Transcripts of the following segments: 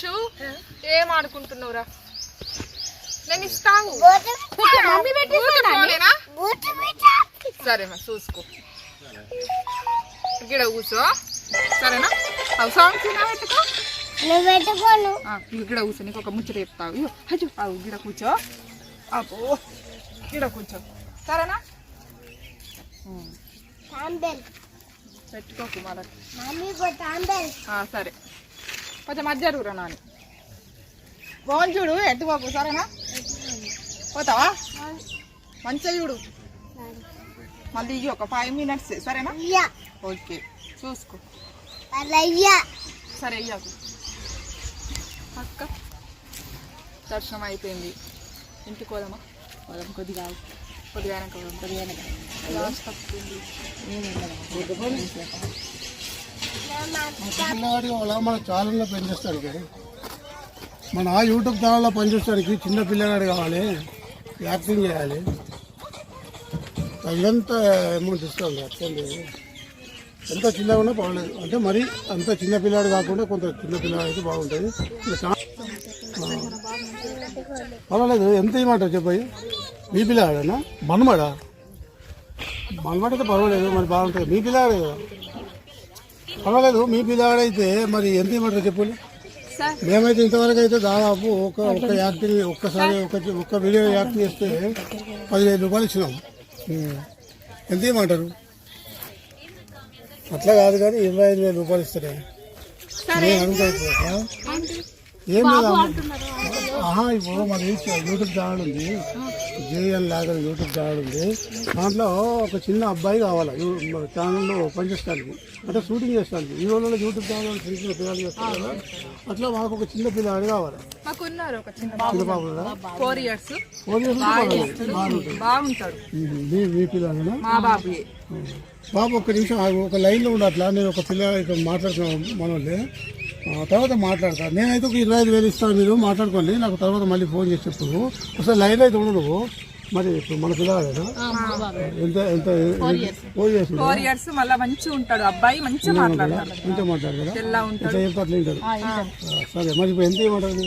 అంశు ఏం ఆడుకుంటున్నావురా? నేను ఇస్తాను? సరే మరి చూసుకో. ఇక్కడ కూర్చో. సరేనా? అవి సాంగ్స్ పెట్టుకో? ఇక్కడ కూర్చో. నీకు ఒక ముచ్చట చెప్తావు ఇయ్యో, అయ్యో అవు ఇక్కడ కూర్చో. అబ్బో ఇక్కడ కూర్చో. సరేనా? పెట్టుకోకు ఆ, సరే. కొంచెం మధ్య జరుగురా నాని. బాగుంది చూడు ఎత్తుకోకు సరేనా? పోతావా? మంచిగా చూడు. మళ్ళీ ఇయ్యి ఒక ఫైవ్ మినిట్స్ సరేనా? ఓకే చూసుకో. సరే అయ్యాకు అక్క దర్శనం అయిపోయింది. ఇంటికి పోదామా? పోదాం కొద్దిగా. కొద్దిగా. కొద్దిగా. లాస్ట్ తప్పుతుంది. పిల్లవాడి వల్ల మన ఛానల్లో పనిచేస్తానికి మన ఆ యూట్యూబ్ ఛానల్లో పనిచేస్తానికి చిన్న పిల్లగాడు కావాలి యాక్టింగ్ చేయాలి. తగినంత అమౌంట్ ఇస్తాం యాక్చువల్లీ ఎంత చిన్నగా ఉన్నా పర్వాలేదు. అంటే మరి అంత చిన్న పిల్లాడు కాకుండా కొంత చిన్న పిల్లగాడు అయితే బాగుంటుంది. పర్వాలేదు ఎంత ఇవ్వమంటావు చెప్పయ్యి మీ పిల్లగాడనా? మనమడా. మనమడ అయితే పర్వాలేదు మరి బాగుంటుంది. మీ పిల్లగాడే కదా. పర్వాలేదు మీ పిల్లవాడైతే మరి ఎంత ఇవ్వమంటారు చెప్పండి సార్. మేమైతే ఇంతవరకు అయితే దాదాపు ఒక ఒక్క యాక్టింగ్ ఒక్కసారి ఒక ఒక్క వీడియో యాక్టింగ్ చేస్తే పదిహేను రూపాయలు ఇచ్చినాం. ఎంత ఇవ్వమంటారు? అట్లా కాదు కానీ ఇరవై ఐదు వేల రూపాయలు ఇస్తారే. నేను? ఏం లేదు. ఆహా ఇప్పుడు మన యూట్యూబ్ ఛానల్ ఉంది. జేఎన్ లాగా యూట్యూబ్ ఛానల్ ఉంది. దాంట్లో ఒక చిన్న అబ్బాయి కావాలి? ఛానల్లో పనిచేస్తానికి అంటే షూటింగ్ చేస్తానికి ఈ రోజుల్లో యూట్యూబ్ ఛానల్ చిన్న చిన్న పిల్లలు చేస్తారు కదా. అట్లా మాకు ఒక చిన్న పిల్లాడు కావాలి. ఒక ఫోర్ ఇయర్స్. మీ బాబు ఒక్క నిమిషం. ఒక లైన్లో ఉండట్లా నేను ఒక పిల్ల ఇక్కడ మాట్లాడుతున్నాను మనోళ్ళే. తర్వాత మాట్లాడతా. నేనైతే ఒక ఇరవై ఐదు వేలు ఇస్తాను మీరు మాట్లాడుకోండి. నాకు తర్వాత మళ్ళీ ఫోన్ చేసి చెప్పు. ఒకసారి లైన్ అయితే ఉండు నువ్వు. మరి ఇప్పుడు మన పిల్లగాడు ఎంత ఎంత ఫోన్ ఫోర్ ఇయర్స్ మళ్ళీ మంచిగా ఉంటాడు. అబ్బాయి మంచిగా మాట్లాడతాడు. ఇంత మాట్లాడు కదా? ఉంటాడు. ఇట్లా చెప్తే అట్లా వింటాడు? ఆ, సరే మరి ఇప్పుడు ఎంత ఇవ్వమంటారు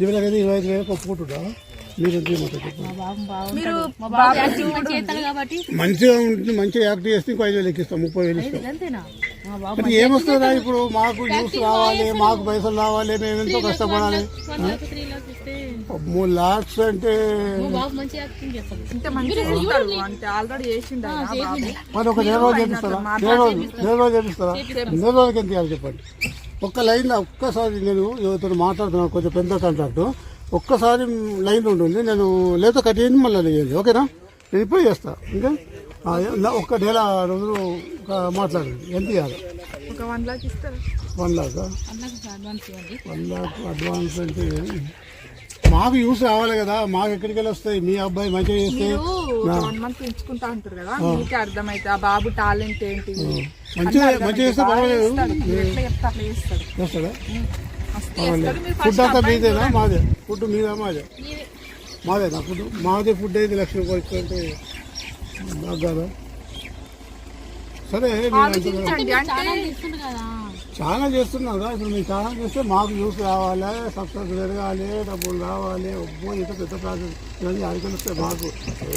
ఇవ్వలేకైతే ఇరవై ఐదు వేలకు ఒప్పుకుంటుందా మీరు ఎంత ఇవ్వమంటారు మంచిగా ఉంటుంది మంచిగా యాక్ట్ చేస్తే ఇంకో ఐదు వేలు ఎక్కిస్తాం ముప్పై వేలు ఇస్తాం. మరి ఏమొస్తుందా ఇప్పుడు? మాకు న్యూస్ రావాలి మాకు పైసలు రావాలి మేము ఎంతో కష్టపడాలి. మూడు లాక్స్ అంటే మరి ఒక నెల రోజు చేపిస్తారా? నెల రోజు నెల రోజు చేపిస్తారా? నెల రోజులకి ఎంత ఇవ్వాలి చెప్పండి? ఒక్క లైన్లో ఒక్కసారి నేను ఎవరితో మాట్లాడుతున్నాను కొంచెం పెద్ద కాంట్రాక్ట్. ఒక్కసారి లైన్ ఉంటుంది నేను లేదా కట్ చేయండి మళ్ళీ చేయండి ఓకేనా? నేను ఇప్పుడు చేస్తా. ఇంకా? ఒక్క నెల రోజులు ఒక మాట్లాడండి. ఎంత ఇవ్వాలి ఒక వన్ లాక్ ఇస్తారు? One lakh one lakh advance అంటే మాకు యూస్ రావాలి కదా. మాకు ఎక్కడికి వెళ్ళి వస్తాయి? మీ అబ్బాయి మంచిగా చేస్తే వన్ మంత్ పెంచుకుంటా ఉంటారు కదా. మీకే అర్థమైతే ఆ బాబు టాలెంట్ ఏంటి? మంచిగా మంచిగా చేస్తే పర్వాలేదు. చేస్తాడు. ఫుడ్ అంతా మీదేనా? మాదే. ఫుడ్ మీదా? మాదే. మాదేనా ఫుడ్? మాదే ఫుడ్ అయితే లక్ష రూపాయలు కాదా సరే మీరు అంటున్నారు. ఆలోచించండి అంటే చాలా చేస్తున్నాం కదా. ఇప్పుడు మేము చాలా చేస్తే మాకు యూస్ రావాలి సబ్స్క్రైబ్ పెరగాలి డబ్బులు రావాలి. ఒబ్బో ఇంత పెద్ద ప్రాసెస్ ఇవన్నీ అడిగి వస్తే మాకు.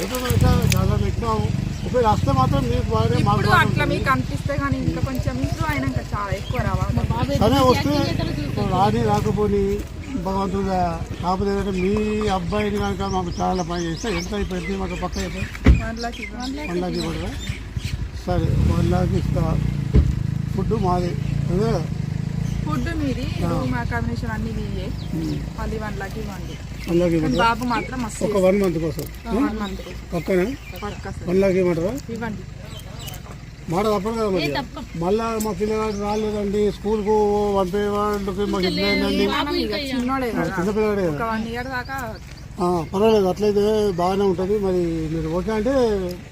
ఏదో అయితే చాలా పెట్టినాము ఒకవేళ వస్తే మాత్రం మీకు బాగా మాకు ఇప్పుడు అట్లా మీకు అనిపిస్తే కానీ ఇంకా కొంచెం ఇంప్రూవ్ అయినాక చాలా ఎక్కువ రావాలి. సరే వస్తే రాని రాకపోని భగవంతుడు కాకపోతే ఏంటంటే మీ అబ్బాయిని కనుక మాకు చాలా పని చేస్తే ఎంత అయిపోయింది? మాకు పక్క అయిపోయి వన్ లాక్ ఇవ్వండి. సరే వన్ లాక్ ఇస్తా ఫుడ్ మాది. అదే? ఫుడ్ మీది రూమ్ అకామిడేషన్ అన్ని మీయే. మళ్ళీ వన్ లాక్ ఇవ్వండి. బాబు మాత్రం ఒక వన్ మంత్ కోసం. పక్కన? వన్ లాక్ ఇవ్వమంటారా ఇవ్వండి. మాట తప్పదు కదా మరి. మళ్ళా మా పిల్లగాడు రాలేదండి స్కూల్కు పంపే వాళ్ళకి మాకు దాకా ఆ, పర్వాలేదు అట్లయితే బాగానే ఉంటుంది. మరి మీరు ఓకే అంటే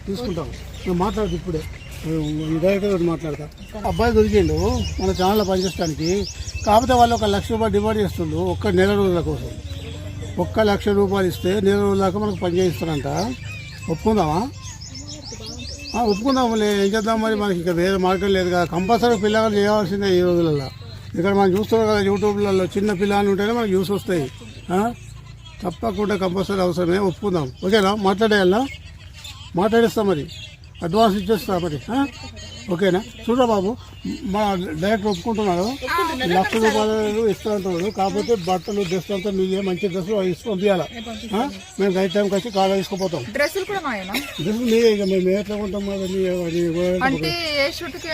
తీసుకుంటాం. నేను మాట్లాడదు ఇప్పుడే. డైరెక్టర్ మాట్లాడతా. అబ్బాయి దొరికిండు మన ఛానల్లో పనిచేయడానికి కాకపోతే వాళ్ళు ఒక లక్ష రూపాయలు డిమాండ్ చేస్తుండ్రు ఒక్క నెల రోజుల కోసం. ఒక్క లక్ష రూపాయలు ఇస్తే నెల రోజుల దాకా మనకు పని చేయిస్తారంట. ఒప్పుకుందామా? ఒప్పుకుందాంలే. ఒప్పుకుందాం ఏం చేద్దాం మరి మనకి ఇక్కడ వేరే మార్గం లేదు కదా. కంపల్సరీ పిల్లగాలు చేయవలసిందే ఈ రోజులలో. ఇక్కడ మనం చూస్తున్నాం కదా యూట్యూబ్లలో చిన్న పిల్లలు ఉంటేనే మనకు యూస్ వస్తాయి. తప్పకుండా కంపల్సరీ అవసరమే. ఒప్పుకుందాం. ఓకేనా? మాట్లాడేయాలా? మాట్లాడేస్తాం మరి. అడ్వాన్స్ ఇచ్చేస్తా మరి? ఓకేనా? చూడరా బాబు మా డైరెక్ట్ ఒప్పుకుంటున్నాడు. లక్ష రూపాయలు ఇస్తా అంటున్నాడు కాకపోతే బట్టలు డ్రెస్ అంతా మీదే మంచి డ్రెస్ ఇచ్చి పంపించాలా? మేము గైడ్ టైంకి వచ్చి కాళ్ళ తీసుకుపోతాం. డ్రెస్సులు కూడా మీదే ఇక మేము ఎట్లా కొంటాం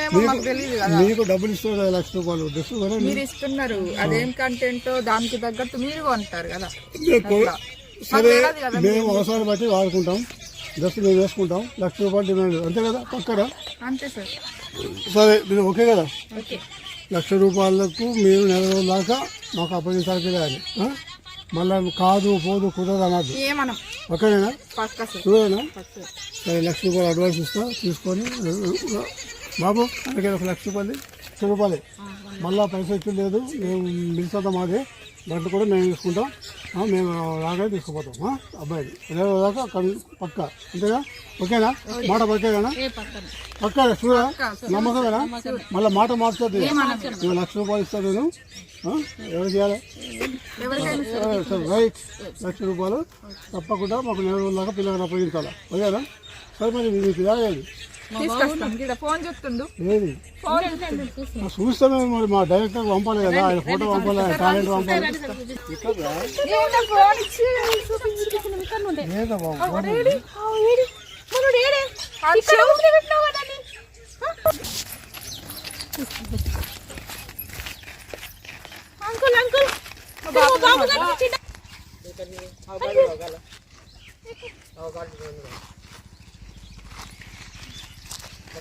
ఏమో మాకు డబ్బులు ఇస్తుంది కదా లక్ష రూపాయలు. డ్రెస్ కదా మీరు ఇస్తున్నారు. అదేం కంటెంట్ దానికి తగ్గట్టు మీరు కొంటారు కదా. సరే మేము అవసరాన్ని బట్టి వాడుకుంటాం. డ్రెస్ మేము వేసుకుంటాం. లక్ష రూపాయలు డిమాండ్. అంతే కదా? పక్కన? అంతే సార్. సరే మీరు ఓకే కదా? లక్ష రూపాయలకు మీరు నెల రోజుల దాకా మాకు అప్పగించాలి చేయాలి మళ్ళీ కాదు పోదు కుదరదు అనద్దు ఏమనం. ఓకేనా చూడనా సరే. లక్ష రూపాయలు అడ్వాన్స్ ఇస్తా తీసుకొని బాబు అలాగే ఒక లక్ష రూపాయలు లక్ష రూపాయలే. మళ్ళీ పైసలు లేదు మేము మిగతా మాదే బట్టలు కూడా మేము తీసుకుంటాం. మేము రాగానే తీసుకుపోతాం. అబ్బాయిని. రేపు దాకా పక్క. అంతేనా? ఓకేనా మాట పక్కేనా. పక్క చూడా? నమ్మకమేనా? మళ్ళీ మాట మార్చుతుంది నువ్వు లక్ష రూపాయలు ఇస్తాను నేను? ఎవరు చేయాలి? రైట్. లక్ష రూపాయలు. తప్పకుండా మాకు నెల రోజుల దాకా పిల్లలకు అప్పగించాలా. ఓకేనా సరే మరి మీకు తీసుకొస్తాం. ఇక్కడ ఫోన్ చెప్తుండు ఏది? ఫోన్ ఆ, చూస్తామే మరి మా డైరెక్టర్ పంపాలి కదా ఆయన ఫోటో పంపాలి టాలెంట్ పంపాలి. ఏమన్నా ఫోన్ ఇచ్చి చూపించి లేదా బాబు ఫోన్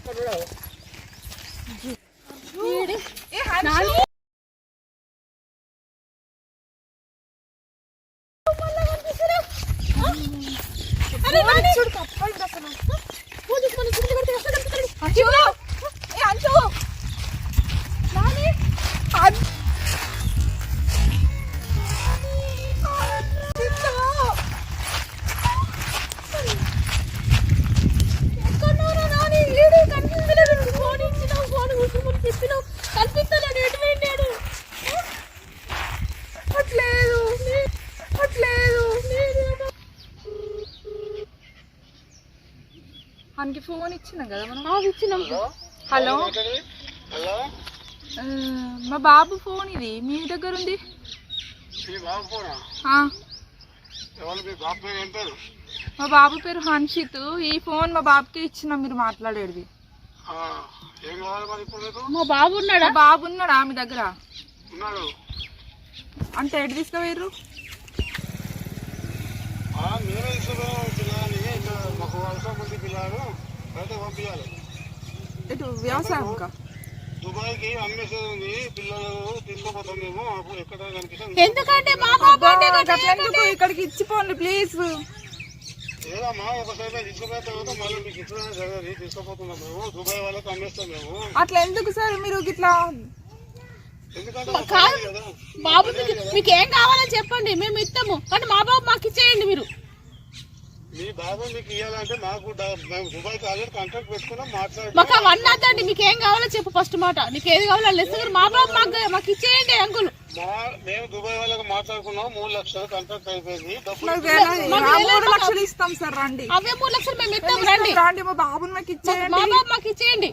કરોડ మనకి ఫోన్ ఇచ్చినాం కదా మనం. ఇచ్చినాం. హలో? హలో? మా బాబు ఫోన్ ఇది. మీ దగ్గర ఉంది? మీ బాబు ఫోనా? ఆ, ఎవరు మీ బాబు పేరు ఏం పేరు? మా బాబు పేరు హన్షిత్. ఈ ఫోన్ మా బాబుకి ఇచ్చినాం మీరు మాట్లాడేది. ఆ, ఏం కావాలి మరి ఇప్పుడు మీకు? మా బాబు ఉన్నాడా? బాబు ఉన్నాడా మీ దగ్గర? ఉన్నాడు. అంటే ఎటు తీసుకుపోయారు బయట పంపించాలి ఇటు వ్యవసాయం దుబాయ్కి అమ్మేసేది ఉంది పిల్లలు తీసుకోపోతాం మేము. అప్పుడు ఎక్కడ కనిపిస్తాం ఎందుకంటే మా బాబు ఇక్కడికి ఇచ్చిపోండి ప్లీజ్ ఏదమ్మా ఒకసారి తీసుకుపోయిన తర్వాత మళ్ళీ మీకు ఇచ్చిన జరగదు తీసుకుపోతున్నాం మేము. దుబాయ్ వాళ్ళకి అమ్మేస్తాం మేము. అట్లా ఎందుకు సార్ మీరు ఇట్లా బాబు మీకు మీకు ఏం కావాలని చెప్పండి మేము ఇస్తాము. కానీ మా బాబు మాకు ఇచ్చేయండి మీరు. మీ బాబు మీకు ఇవ్వాలంటే మాకు మేము దుబాయ్కి ఆల్రెడీ కాంట్రాక్ట్ పెట్టుకున్నాం మాట్లాడి మాకు అవన్నీ వద్దండి మీకు ఏం కావాలో చెప్పు ఫస్ట్ మాట. నీకు ఏది కావాలో లెస్ మా బాబు మాకు మాకు ఇచ్చేయండి అంకుల్. మా మేము దుబాయ్ వాళ్ళకి మాట్లాడుకున్నాం మూడు లక్షలు కాంట్రాక్ట్ అయిపోయింది. మూడు లక్షలు ఇస్తాం సార్ రండి. అవే మూడు లక్షలు మేము ఇస్తాం రండి. రండి. మా బాబుని మాకు ఇచ్చేయండి మా బాబు మాకు ఇచ్చేయండి.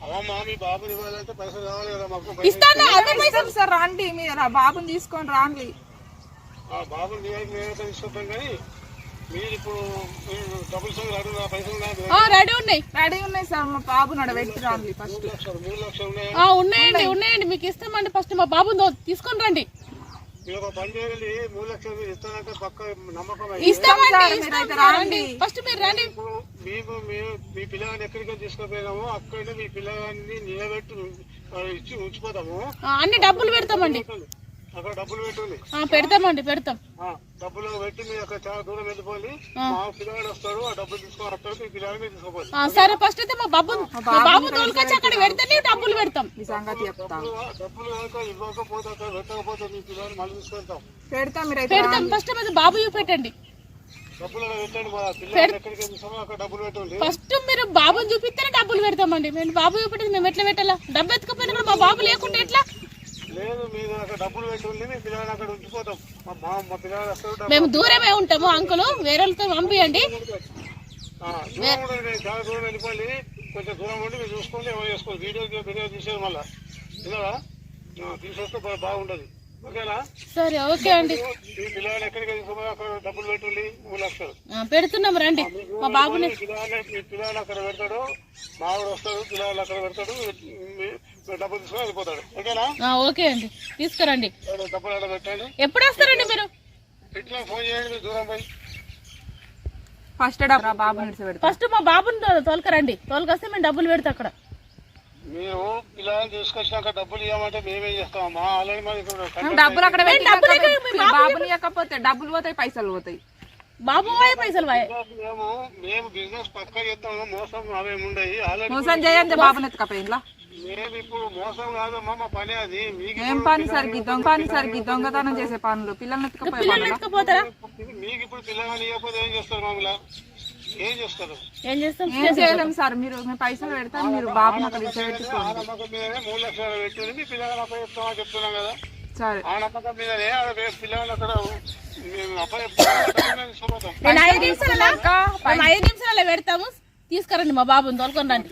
పైసలు పైసలు ఇస్తాను ఇస్తాం సార్ రండి. మీరు బాబుని తీసుకొని రండి. ఆ బాబుని తీసుకుంటాం కానీ రెడీ ఉన్నాయి. రెడీ ఉన్నాయి సార్ మా బాబు నడబెట్టి రండి ఫస్ట్. ఉన్నాయండి ఉన్నాయండి. మీకు ఇస్తామండి ఫస్ట్. మా బాబుని తో- తీసుకొని రండి. ఇస్తామండి ఫస్ట్ మీరు రండి. ఇప్పుడు మేము మీ పిల్లగాన్ని ఎక్కడికి తీసుకుపోయినామో అక్కడే మీ పిల్లగాన్ని నిలబెట్టి ఇచ్చి ఉంచిపోతాము. అన్ని డబ్బులు పెడతామండి. అక్కడ డబ్బులు పెట్టుంది. ఆ, పెడతామండి పెడతాం. ఆ, డబ్బులు పెట్టి మీరు అక్కడ చాలా దూరం వెళ్ళిపోయి మా పిల్లగాడు వస్తాడు ఆ డబ్బులు తీసుకొని వస్తాడు మీ పిల్లగాని మీరు తీసుకోపోయి ఆ, సరే ఫస్ట్ అయితే మా బాబు మా బాబు తోలుకొచ్చి అక్కడ పెడితేనే డబ్బులు పెడతాం. ఈ సంగతి చెప్తా. డబ్బులు కనుక ఇవ్వకపోతే అక్కడ పెట్టకపోతే మీ పిల్లగాని మళ్ళీ తీసుకెళ్తాం. పెడతా పెడతాం. ఫస్ట్ మీద బాబు చూపెట్టండి. ఫస్ట్ మీరు బాబుని చూపిస్తేనే డబ్బులు పెడతామండి. మేము బాబు చూపెట్టేది మేము ఎట్లా పెట్టాలా? డబ్బు ఎత్తుకపోయినా మా బాబు లేకుంటే ఎట్లా? లేదు మీరు అక్కడ డబ్బులు పెట్టుంది మీ పిల్లలు అక్కడ ఉంచిపోతాం. మా మా పిల్లలు వస్తారు మేము దూరమే ఉంటాము అంకులు. వేరే వాళ్ళతో పంపియండి దూరం చాలా దూరం వెళ్ళిపోయి కొంచెం దూరం ఉండి మీరు చూసుకోండి ఎవరు చేసుకోండి వీడియో వీడియో తీసేది మళ్ళా. బాగుంటది. ఓకేనా? సరే ఓకే అండి. మీ పిల్లలు ఎక్కడికి తీసుకుపోయి అక్కడ డబ్బులు మూడు లక్షలు. పెడుతున్నాం రండి. మా బాబుని పిల్లలు అక్కడ పెడతాడు. మావాడు వస్తాడు పిల్లలు అక్కడ పెడతాడు. డబ్బులు తీసుకొని వెళ్ళిపోతాడు. ఓకేనా? ఆ, ఓకే అండి. తీసుకురండి. డబ్బులు పెట్టండి. ఎప్పుడు వస్తారండి మీరు? ఇట్లా ఫోన్ చేయండి మీరు దూరం పోయి. ఫస్ట్ డబ్బు బాబు ఫస్ట్ మా బాబుని తో- తోలుకరండి. తోలుకొస్తే మేము డబ్బులు పెడతా అక్కడ. మీరు పిల్లల్ని తీసుకొచ్చినాక డబ్బులు ఇవ్వమంటే మేమేం చేస్తాం? మా ఆల్రెడీ ఇక్కడ డబ్బులు అక్కడ బాబుని ఇవ్వకపోతే డబ్బులు పోతాయి పైసలు పోతాయి. బాబు వాయ్ పైసలు వాయ్ మేము మేము బిజినెస్ పక్క చేస్తాము మోసం అవేమి ఉండయి ఆల్రెడీ మోసం చేయండి బాబుని ఎత్తుకపోయిందా మేము ఇప్పుడు మోసం కాదమ్మా మా పని అది. మీకు ఏం పని సరికి దొంగ పని సరికి దొంగతనం చేసే పనులు? పిల్లల్ని పిల్లలు ఎత్తుకుపోతారా? ఇప్పుడు- మీకు ఇప్పుడు పిల్లలని ఇవ్వకపోతే ఏం చేస్తారు మామూలు ఏం చేస్తారు? ఏం చేస్తాం? ఏం చేయలేం సార్ మీరు మీ పైసలు పెడతాను మీరు నమ్మకం మీదనే మూడు లక్షలు పెట్టింది మీ పిల్లలని అప్ప చెప్తామని చెప్తున్నాం కదా. సరే. ఆ నమ్మకం మీదనే ఆడ వే- పిల్లలని అక్కడ మేము అప్ప చెప్తాం ఐదు నిమిషాల మేము పెడతాము. తీసుకురండి మా బాబుని తోలుకొని రండి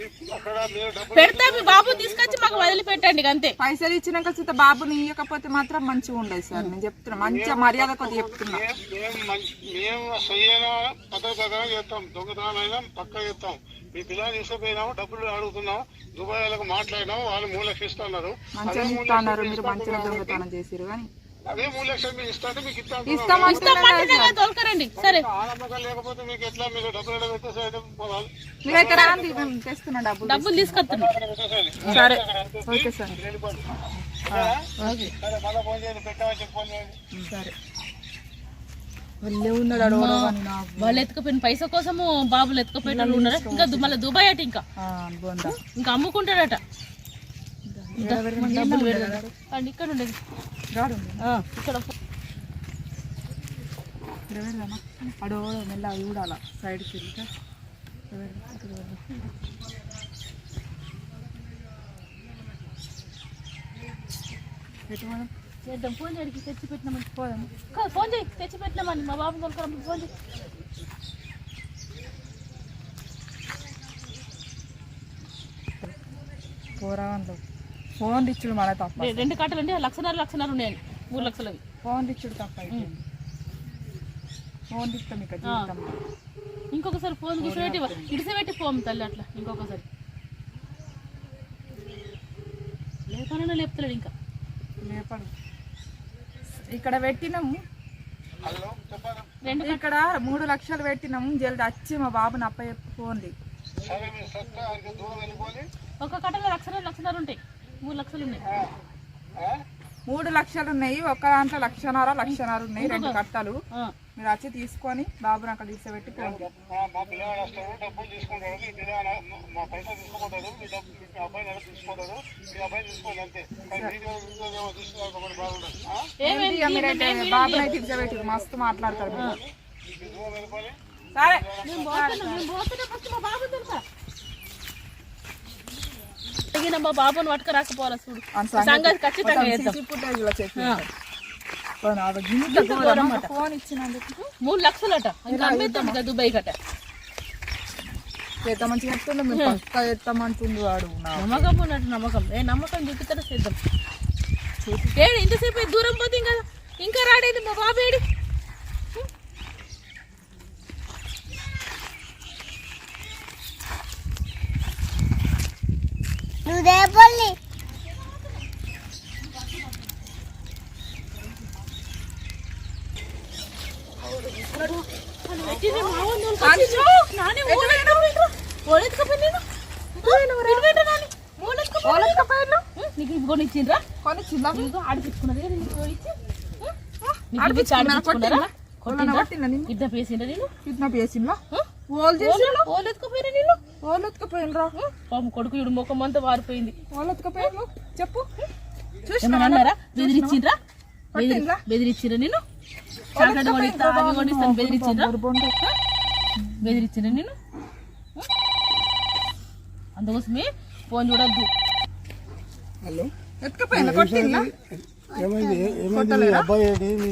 పెడతా మీ బాబుని తీసుకొచ్చి మాకు వదిలిపెట్టండి అంతే. పైసలు ఇచ్చినాక సీత బాబుని ఇవ్వకపోతే మాత్రం మంచిగా ఉండదు సార్. నేను చెప్తున్నా మంచిగా మర్యాద కొద్ది చెప్తున్నా. మేము మేము మంచి మేము సయ్యన పద్ధతి ప్రకారం చేస్తాం. దొంగతనమైనా పక్క చేస్తాం. మీ పిల్లలు తీసుకుపోయినాము డబ్బులు అడుగుతున్నాం దుబాయ్ వాళ్ళకి మాట్లాడినాం వాళ్ళు లక్షలు ఇస్తున్నారు. మంచిగా ఇస్తున్నారు మీరు మంచిగా దొంగతనం చేసిరు కానీ. అదే మూడు లక్షలు మీరు ఇస్తుంటే మీకు ఇస్తాం ఇస్తామంటే తోలుకరండి సరే. ఆ నమ్మకం లేకపోతే మీకు ఎట్లా? మీరు డబ్బులు ఎక్కడ పెట్టేసేయండి పోవాలి. మీరైతే రాండి మేము తెస్తున్నా డబ్బులు డబ్బులు తీసుకొస్తున్నాం. అక్కడ పెట్టేసేయండి. సరే. ఓకే సార్ వెళ్ళిపోండి. ఓకే. సరే మళ్ళీ ఫోన్ చేయండి పెట్టామని చెప్పి ఫోన్ చేయండి. సరే. వెళ్ళే వాళ్ళు ఎత్తుకుపోయిన పైసా కోసము బాబులు ఎత్తుకుపోయిన ఉన్నారు? ఇంకా మళ్ళీ దుబాయ్ అట ఇంకా. ఆ, బోందా ఇంకా అమ్ముకుంటాడట ఇంకా డబ్బులు పెడతాడు అండి ఇక్కడ ఉండేది. ఇక్కడ పెడదామా? అడో మెల్ల చూడాల. సైడ్కి వెళ్తే పెట్టుకోవడం చేద్దాం. ఫోన్ చేయడానికి తెచ్చి పెట్టినామని. పోదాం. ఫోన్ చేయి. తెచ్చి పెట్టినామని. మా బాబు తోలుకరమ్మ ఫోన్ చేయి. పోరాళ్ళు ఫోన్ ఇచ్చుడు మన తప్ప. రెండు కట్టలు ఉండి లక్షన్నర లక్షన్నర ఉన్నాయండి మూడు లక్షలవి ఫోన్ ఇచ్చుడు తప్ప ఫోన్ ఇస్తాం ఇక జీవితం. ఇంకొకసారి ఫోన్ కూర్చోబెట్టి ఇడిసబెట్టి పోము తల్లి అట్లా ఇంకొకసారి. లేపనన్నా లేపుతలేడు ఇంకా. లేపడు. ఇక్కడ పెట్టినాము. రెండు ఇక్కడ మూడు లక్షలు పెట్టినాము. జల్ది వచ్చి మా బాబుని అప్ప చెప్పుకోండి ఒక కట్టలో లక్షన్నర లక్షన్నర ఉంటాయి. మూడు లక్షలు ఉన్నాయి. మూడు లక్షలు ఉన్నాయి. ఒక దాంట్లో లక్షన్నర లక్షన్నర ఉన్నాయి రెండు కట్టలు. మీరు వచ్చి తీసుకొని బాబుని అక్కడ తీసిపెట్టి మీరైతే బాబుని అయితే తీసిపెట్టి మస్తు మాట్లాడతారు సరే మేము పోతున్నాం, మేము పోతున్నాం, ఫస్ట్ మా బాబు తెలుసా తగిన మా బాబుని పట్టుకు రాకపోవాలా చూడు. సంగతి ఖచ్చితంగా. ఫోన్ ఇచ్చినందుకు? మూడు లక్షలట. ఇంకా అమ్మేద్దాం ఇంకా దుబాయ్ కట్ట. చేద్దాం మంచిగా చెప్తుండే మేము పక్క వాడు. నమ్మకం ఉన్నట్టు నమ్మకం. ఏ నమ్మకం చూపిస్తారో చేద్దాం. ఏడు ఇంతసేపు దూరం పోతే ఇంకా ఇంకా రాడేది మా బాబు ఏడి నీకు ఆడిపించుకున్నది నేను ఇద్దరు పేసిండ్రా నేను ఓళ్ళు ఎత్తుకుపోయినా నేను వాళ్ళు పాపం కొడుకు ఇడు ముఖం అంతా వారిపోయింది. వాళ్ళు చెప్పు. చూసి ఏమన్నా అన్నారా? బెదిరించిండ్రా? బెదిరించిండ్రా నేను చాక్లెట్ కొనిస్తా అవి కొనిస్తాను బెదిరించిండ్రా బెదిరించిండ్రా నేను అందుకోసమే ఫోన్ చూడద్దు. హలో? ఎత్తుకపోయినా కొట్టిందా? ఏమైంది? ఏ- ఏమైంది? మీ అబ్బాయి మీ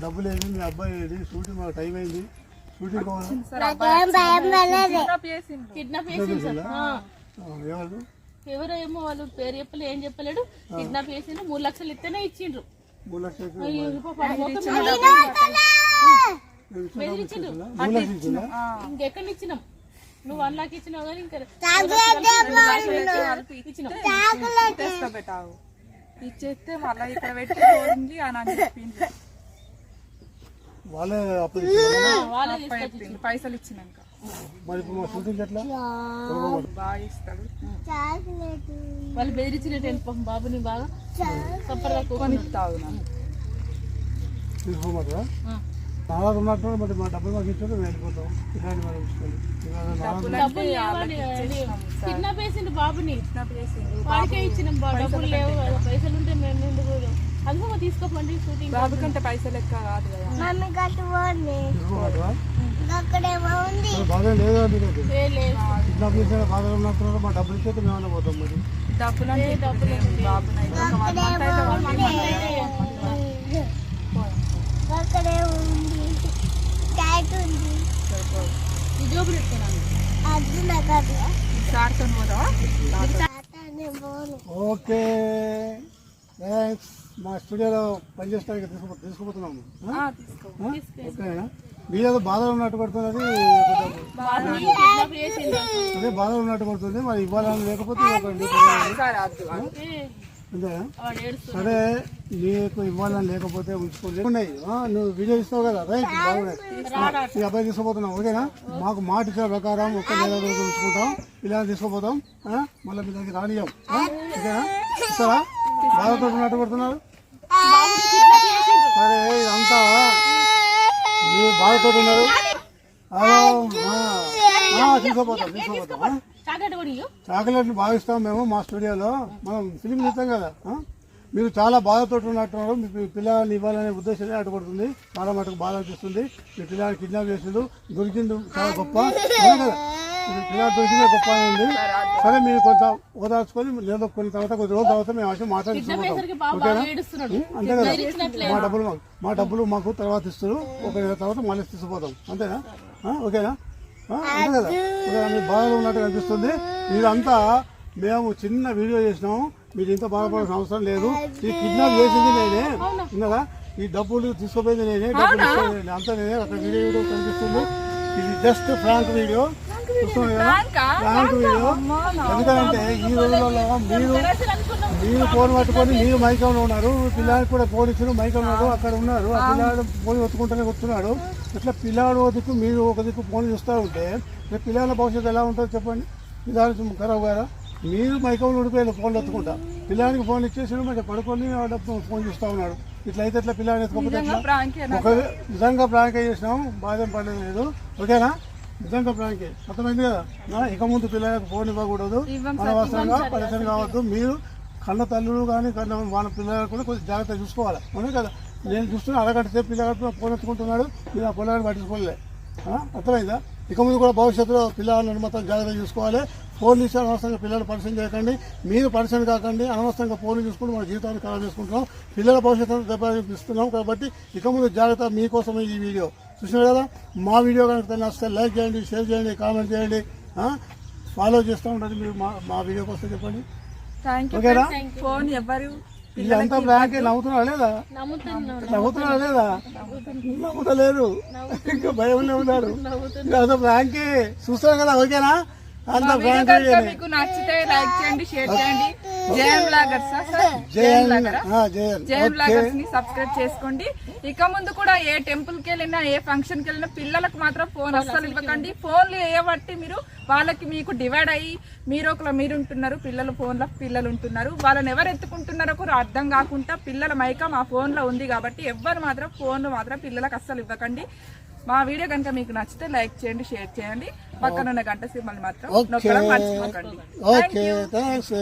డబ్బులు ఏది? మీ అబ్బాయి ఏది? షూటింగ్ టైం అయింది. కిడ్నాప్ చేసిండు సార్ ఎవరో? ఏమో వాళ్ళు పేరు చెప్పలే ఏం చెప్పలేడు. కిడ్నాప్ చేసిండు మూడు లక్షలు ఇస్తేనే ఇచ్చిండ్రు. బెదిరించిండు ఇంకెక్కడ ఇచ్చినాం? నువ్వు వన్ లాక్ ఇచ్చినావు కానీ ఇంకా ఇచ్చినాం. తెస్తా పెట్టావు. ఇచ్చేస్తే మళ్ళీ ఇక్కడ పెట్టి పోయింది అని అని చెప్పింది. వాళ్ళే అప్పు పైసలు ఇచ్చినాక మరి ఇప్పుడు మా షూటింగ్ ఎట్లా? బాగా ఇస్తాడు. చాక్లెట్. వాళ్ళు బెదిరించినట్టు పాపం బాబుని బాగా. సూపర్గా కొని నాకు తీసుకోమంటారా నాలుగు ఉన్నట్టు మరి మా డబ్బులు మాకు ఇచ్చారు మేము వెళ్ళిపోతాం. ఇలాంటి మనం చేసిండు బాబుని. ఇచ్చినాం పైసలు ఉంటే మేము ఎందుకు అందుకో తీసుకోపండి షూటింగ్ బాబు కంటే పైసలు ఎక్కువ కాదు కదా. మమ్మీ కట్టుకోండి తీసుకోమంటారా అక్కడేమో ఉంది. బాగా లేదు నాకు? ఏ లేదు. కిడ్నాప్ చేసిన బాగా ఉన్నట్టు మా డబ్బులు ఇచ్చేది మేము పోతాం మరి. డబ్బులు అంటే డబ్బులు బాబునైతే ఒక వన్ మంత్ అయితే వన్ మంత్ అక్కడే ఉంది. క్యాట్ ఉంది. ఈ జోబు పెట్టుకున్నాను అది నాకు అది సార్తో పోదావా తాతనే పోను. ఓకే. మా స్టూడియోలో పనిచేయడానికి తీసుకు తీసుకుపోతున్నాము? ఓకేనా మీరేదో బాధలు ఉన్నట్టు పడుతున్నది అదే బాధలు ఉన్నట్టు పడుతుంది. మరి ఇవ్వాలని లేకపోతే సరే నీకు ఇవ్వాలని లేకపోతే ఉంచుకోండి. ఉన్నాయి నువ్వు వీడియో ఇస్తావు కదా? రైట్ బాగున్నాయి. ఈ అబ్బాయి తీసుకుపోతున్నాం ఓకేనా? మాకు మాట ఇచ్చిన ప్రకారం ఒక్క నెల రోజులు ఉంచుకుంటాం. ఇలా తీసుకుపోతాం? మళ్ళీ మీ దగ్గర రానియం? ఓకేనా? ఇస్తారా బాధతో ఉన్నట్టు పడుతున్నారు సరే ఇదంతా మీరు బాధతో ఉన్నారు. హలో తీసుకుపోతాం తీసుకుపోతాం. చాక్లెట్లు భావిస్తాం మేము మా స్టూడియోలో. మనం ఫిలిం తీస్తాం కదా? మీరు చాలా బాధతో ఉన్నట్టున్నారు మీ పిల్లల్ని ఇవ్వాలనే ఉద్దేశమే అడ్డుపడుతుంది చాలా మటుకు బాధ అనిపిస్తుంది. మీ పిల్లల్ని కిడ్నాప్ చేసిండు దొరికింది చాలా గొప్ప. పిల్లలు దొరికిందే గొప్ప ఉంది సరే మీరు కొంత ఓదార్చుకొని లేదా కొన్ని తర్వాత కొద్ది రోజుల తర్వాత మేము మాట్లాడుకుంటాం. బాగా ఏడుస్తున్నాడు. అంతే కదా? మా డబ్బులు మాకు మా డబ్బులు మాకు తర్వాత ఇస్తారు ఒక నెల తర్వాత మళ్ళీ తీసుకుపోతాం. అంతేనా? ఆ, ఓకేనా? ఆ, అంతే కదా? ఓకేనా? మీ బాధలు ఉన్నట్టు కనిపిస్తుంది. మీరంతా మేము చిన్న వీడియో చేసినాము. మీరు ఇంత బాధపడాల్సిన అవసరం లేదు. ఈ కిడ్నాప్ చేసింది నేనే. ఉన్నదా ఈ డబ్బులు తీసుకుపోయింది నేనే డబ్బులు. అంతా నేనే. అక్కడ వీడియో కనిపిస్తుంది. ఇది జస్ట్ ఫ్రాంక్ వీడియో కదా? ఎందుకంటే ఈ రోజులలో మీరు మీరు ఫోన్ పట్టుకొని మీరు మైకంలో ఉన్నారు. పిల్లాడికి కూడా ఫోన్ ఇచ్చిన మైకం ఉన్నారు అక్కడ ఉన్నారు. ఆ పిల్లాడు ఫోన్ ఒత్తుకుంటూనే వస్తున్నాడు. ఇట్లా పిల్లాడు ఒక దిక్కు మీరు ఒక దిక్కు ఫోన్ చూస్తూ ఉంటే పిల్లల భవిష్యత్తు ఎలా ఉంటుందో చెప్పండి. పిల్లాడు ఖరాబ్ గారా? మీరు మైకంలో ఉండిపోయిన ఫోన్లు ఎత్తుకుంటా పిల్లాడికి ఫోన్ ఇచ్చేసాడు మరి పడుకొని ఫోన్ చూస్తూ ఉన్నాడు. ఇట్లా అయితే ఇట్లా ఎత్తుకోకపోతే ప్రాంక్ ఒక నిజంగా ప్రాంక్ చేసినాం? బాధ పడలేదు. లేదు ఓకేనా? నిజంగా ప్రాంకే అర్థమైంది కదా? నా ఇక ముందు పిల్లలకు ఫోన్ ఇవ్వకూడదు. అనవసరంగా పరిచయం కావద్దు. మీరు కన్న తల్లులు కానీ కన్న వాళ్ళ పిల్లలకు కూడా కొంచెం జాగ్రత్త చూసుకోవాలి. అవునే కదా? నేను చూస్తున్నా అరగంట పిల్లగాడు ఫోన్ ఎత్తుకుంటున్నాడు. మీరు ఆ పిల్లగాడు పట్టించుకోలే? అర్థమైందా? ఇక ముందు కూడా భవిష్యత్తులో పిల్లలను మొత్తం జాగ్రత్త చూసుకోవాలి. ఫోన్ ఇచ్చి అనవసరంగా పిల్లలు పరిచయం చేయకండి. మీరు పరిచయం కాకండి. అనవసరంగా ఫోన్ చూసుకుంటూ మన జీవితాన్ని ఖరాబ్ చేసుకుంటున్నాం. పిల్లల భవిష్యత్తును దెబ్బతిస్తున్నాం కాబట్టి ఇక ముందు జాగ్రత్త మీకోసమే ఈ వీడియో. చూసినారు కదా? మా వీడియో కనుక నచ్చితే లైక్ చేయండి షేర్ చేయండి కామెంట్ చేయండి. ఫాలో చేస్తూ ఉంటుంది మీరు మా మా వీడియో కోసం చెప్పండి. ఓకేనా? ఫోన్ ఎవరు? ఇదంతా బ్లాంక్ నవ్వుతున్నారా లేదా? నవ్వుతున్నారా లేదా? నవ్వుతలేరు. ఇంకా భయంలో ఉన్నారు. ఇదంతా బ్లాంకే. చూస్తారు కదా? ఓకేనా? అంత మీకు నచ్చితే లైక్ చేయండి షేర్ చేయండి. ని సబ్స్క్రైబ్ చేసుకోండి. ఇక ముందు కూడా ఏ టెంపుల్కి వెళ్ళినా ఏ ఫంక్షన్కి వెళ్ళినా పిల్లలకు మాత్రం ఫోన్ అస్సలు ఇవ్వకండి. ఫోన్లు వేయబట్టి మీరు వాళ్ళకి మీకు డివైడ్ అయ్యి మీరు ఒకలా మీరు ఉంటున్నారు పిల్లలు ఫోన్లో పిల్లలు ఉంటున్నారు. వాళ్ళని ఎవరు ఎత్తుకుంటున్నారో కూడా అర్థం కాకుండా పిల్లల మైకం ఆ ఫోన్లో ఉంది కాబట్టి ఎవ్వరు మాత్రం ఫోన్ మాత్రం పిల్లలకు అస్సలు ఇవ్వకండి. మా వీడియో కనుక మీకు నచ్చితే లైక్ చేయండి షేర్ చేయండి. పక్కన ఉన్న గంట సింబల్ మాత్రం ఓకే. నొక్కడం మర్చిపోకండి. ఓకే. థ్యాంక్స్